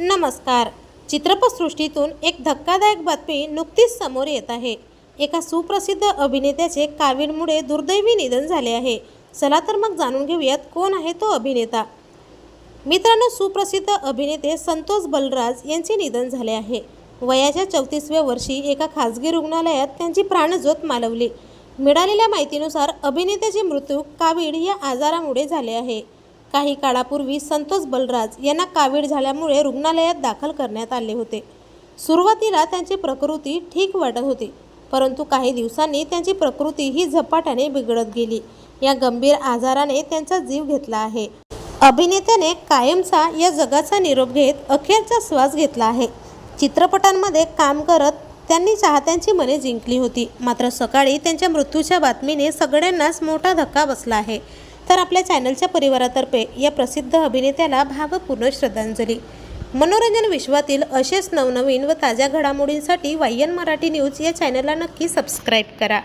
नमस्कार. चित्रपटसृष्टीतून एक धक्कादायक बातमी नुकतीच समोर येत आहे. एका सुप्रसिद्ध अभिनेत्याचे कावीरमुळे दुर्दैवी निधन झाले आहे. चला तर मग जाणून घेऊयात कोण आहे तो अभिनेता. मित्रांनो सुप्रसिद्ध अभिनेते संतोष बलराज यांचे निधन झाले आहे. वयाच्या चौतीसव्या वर्षी एका खासगी रुग्णालयात त्यांची प्राणज्योत मालवली. मिळालेल्या माहितीनुसार अभिनेत्याचे मृत्यू कावीड या आजारामुळे झाले आहे. काही काळापूर्वी संतोष बलराज यांना कावीळ झाल्यामुळे रुग्णालयात दाखल करण्यात आले होते. सुरुवातीला त्यांची प्रकृती ठीक वाटत होती परंतु काही दिवसांनी त्यांची प्रकृती ही झपाट्याने बिघडत गेली. या गंभीर आजाराने त्यांचा जीव घेतला आहे. अभिनेत्याने कायमचा या जगाचा निरोप घेत अखेरचा श्वास घेतला आहे. चित्रपटांमध्ये काम करत त्यांनी चाहत्यांची मने जिंकली होती. मात्र सकाळी त्यांच्या मृत्यूच्या बातमीने सगळ्यांनाच मोठा धक्का बसला आहे. तर आपल्या चॅनलच्या परिवारातर्फे या प्रसिद्ध अभिनेत्याला भावपूर्ण श्रद्धांजली. मनोरंजन विश्वातील असेच नवनवीन व ताज्या घडामोडींसाठी वायन मराठी न्यूज या चॅनलला नक्की सबस्क्राईब करा.